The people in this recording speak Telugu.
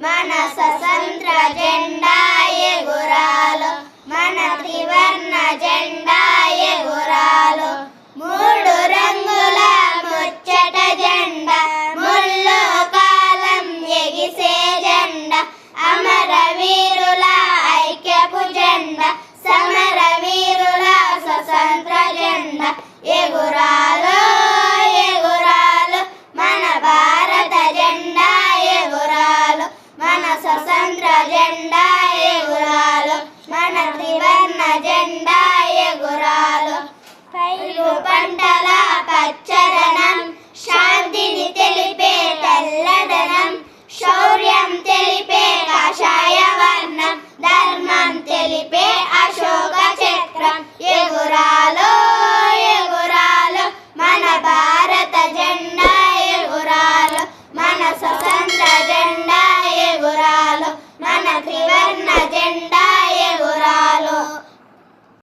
manasasantra yendam. స్వతంత్ర జెండా ఎగురాలు. మన త్రివర్ణ జెండా ఎగురాలు. పైరు పంటల పచ్చదనం శాంతిని తెలిపే తెల్లదనం శౌర్యం తెలిపే కాషాయ వర్ణం ధర్మం తెలిపే అశోక చక్రం. ఎగురా